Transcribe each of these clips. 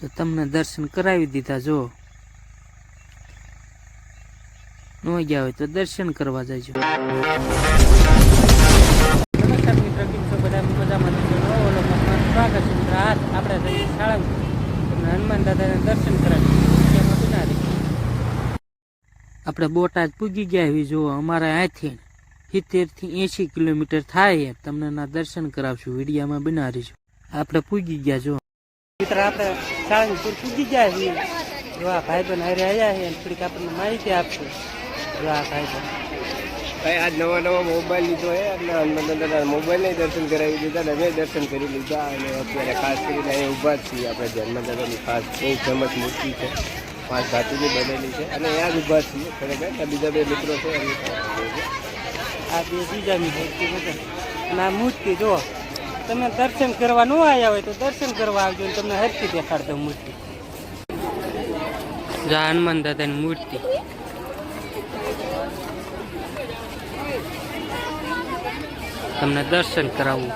તો તમને દર્શન કરાવી દીધા જો. ન ગયા હોય તો દર્શન કરવા જજો. નમસ્કાર મિત્રો કેમ છો બધા? મજામાં છો. નવો વ્લોગમાં તમારું સ્વાગત છે મિત્રો. આજ આપણે જઈએ શાળામાં. તમને હનુમાન દાદાના દર્શન કરાવી એમાં બના રહી આપણે બોટાદ પૂગી ગયા એવી જુઓ અમારા અહીંથી સિત્તેરથી એંશી કિલોમીટર થાય તમને ના દર્શન કરાવશું વિડીયામાં બનાવીશું. આપણે પૂગી ગયા જો. મિત્ર આપણે સાળંગપુર પૂજી ગયા છીએ જો આ ભાઈબંધ હારે આવ્યા છે થોડીક આપણને માહિતી આપશું. જો આ ભાઈબંધ. ભાઈ આજ નવા નવા મોબાઈલ લીધો છે એટલે હનુમાન દાદાના મોબાઈલને દર્શન કરાવી દીધા અને અમે દર્શન કરી લીધા અને અત્યારે ખાસ કરીને અહીં ઊભા છીએ આપણે જે હનુમાન ખાસ બહુ ફેમસ મૂર્તિ છે પાંચ ધાતુની બનેલી છે અને અહીંયા જ ઊભા છીએ. ખરેખર અને બીજા બે મિત્રો છે છે. આ બે બીજાની મૂર્તિ બધા અને આ મૂર્તિ જો તમે દર્શન કરવા ન આવ્યા હોય તો દર્શન કરવા આવજો તમને હરકી દેખાડ દઉં મૂર્તિ. જા હનુમાન દાદાની મૂર્તિ. તમને દર્શન કરાવવું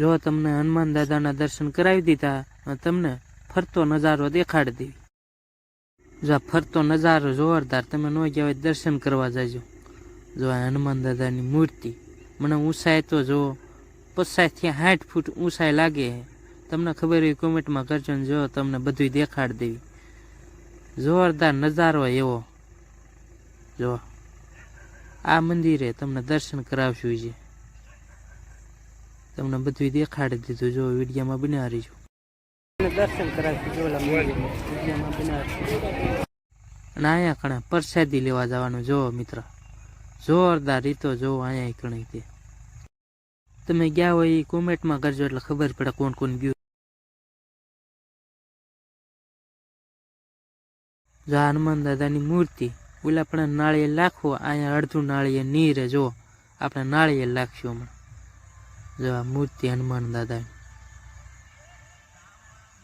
જો તમને હનુમાન દાદાના દર્શન કરાવી દીધા તમને ફરતો નજારો દેખાડી દેવી જો ફરતો નજારો જોરદાર, તમે ન ગયા હોય દર્શન કરવા જજો. જો હનુમાન દાદાની મૂર્તિ. મને ઊંચાઈ તો જો પચાસથી સાઠ ફૂટ ઊંચાઈ લાગે તમને ખબર હોય કોમેન્ટમાં કરજો ને જો તમને બધું દેખાડી દેવી. જોરદાર નજારો એવો. જો આ મંદિરે તમને દર્શન કરાવશું છે તમને બધું દેખાડી દીધું જો વિડીયામાં બનાવી છું દર્શન કરાવશું જો અને અહીંયા કણે પ્રસાદી લેવા જવાનું જો મિત્ર. જોરદાર રીતો જો અહીંયા કણે તે. તમે ગયા હોય એ કોમેન્ટમાં કરજો એટલે ખબર પડે કોણ કોણ ગયું. જો આ હનુમાન દાદાની મૂર્તિ, ઓલા આપણે નાળિયેર લાખવો અહીંયા અડધું નાળિયેર નીરે જો, આપણે નાળિયેર લાખશું હમણાં. જો આ મૂર્તિ હનુમાન દાદાની.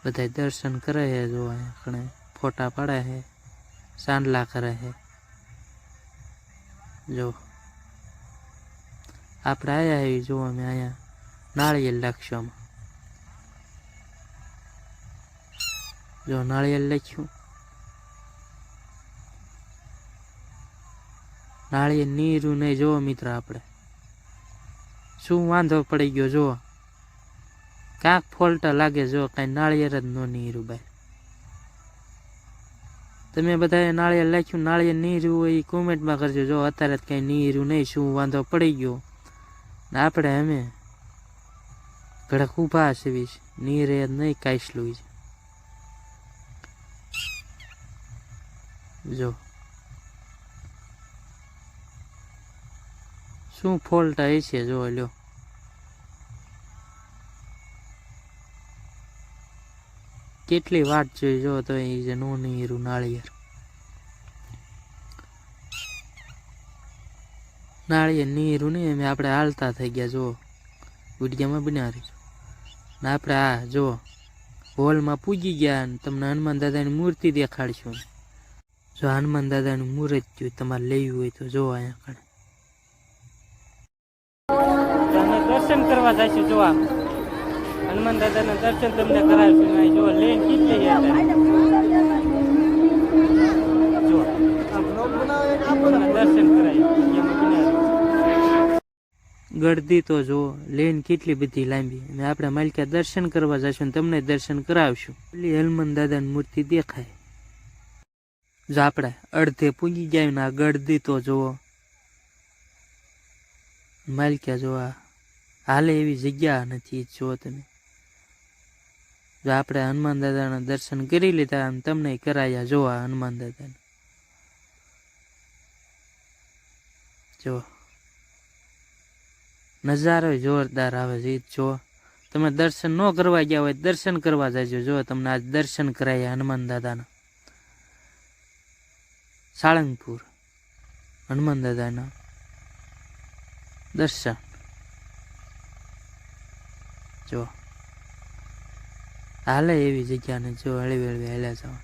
બધા દર્શન કરે છે જો અહીંયા કણે ફોટા પાડે છે સાંડલા કરે છે જો. આપણે આયા એવી જો અમે અહીંયા નાળિયેર લખશું આમાં. જો નાળિયેર લખ્યું. નાળિયેર નીરું નહીં જોવો મિત્ર આપણે. શું વાંધો પડી ગયો, જુઓ. કાંક ફોલ્ટ લાગે જો કાંઈ નાળિયેર જ ન નીરું, ભાઈ. તમે બધાએ નાળિયેર લખ્યું, નાળિયેર નહીં હોય એ કોમેન્ટમાં કરજો. જો અત્યારે જ કાંઈ રહ્યું નહીં, શું વાંધો પડી ગયો? ને આપણે અમે ઘડક ઊભા છીએ નહીં રહે નહીં કાંસલું છે જો. શું ફોલ્ટ છે? જો, લ્યો. કેટલી વાટ જોઈ જો તો એ જે નો નીરું નાળિયેર. નાળિયેર નીરું નહીં એમ આપણે હાલતા થઈ ગયા, જો. વિડીયામાં બનાવી ને આપણે આ, જો, હોલમાં પૂજી ગયા અને તમને હનુમાન દાદાની મૂર્તિ દેખાડશું. જો હનુમાન દાદાની મૂર્તિ તમારે લેવી હોય તો જો અહીંયા કણે અમે દર્શન કરવા જઈશું જોવા હનુમાન દાદાના દર્શન તમને કરાવીશું. અહીં જો લેન દર્શન ગળદી તો જો લેન કેટલી બધી લાંબી. અને આપણે માલિકા દર્શન કરવા જશું તમને દર્શન કરાવશું. પેલી હનુમાન દાદાની મૂર્તિ દેખાય. જો આપણે અડધે પૂગી ગયા ને આ ગળદી તો જુઓ. માલિકા જોવા હાલે એવી જગ્યા નથી જો તમે. જો આપણે હનુમાન દાદાના દર્શન કરી લીધા અને તમને કરાયા જોવા હનુમાન દાદાને. જો નજારો જોરદાર આવે છે જો તમે દર્શન ન કરવા ગયા હોય દર્શન કરવા જજો. જો તમને આજ દર્શન કરાયા હનુમાન દાદાના. સાળંગપુર. હનુમાન દાદાના દર્શન. જો હાલે એવી જગ્યાને જો હળવી હળવી હાલ્યા જવા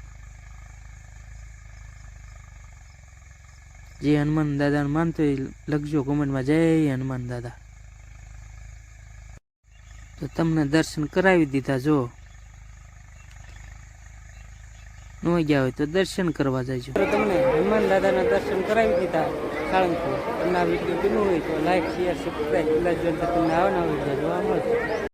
જે હનુમાન દાદાને માનતો એ લખજો કોમેન્ટમાં જય હનુમાન દાદા. તો તમને દર્શન કરાવી દીધા જો. ન ગયા હોય તો દર્શન કરવા જજો. તમને હનુમાન દાદાના દર્શન કરાવી દીધા સાળંગપુર. તમને આ વીડિયો ગમ્યો હોય તો લાઈક શેર સબસ્ક્રાઈબ તમને આવના વીડિયો જોવા મળશે.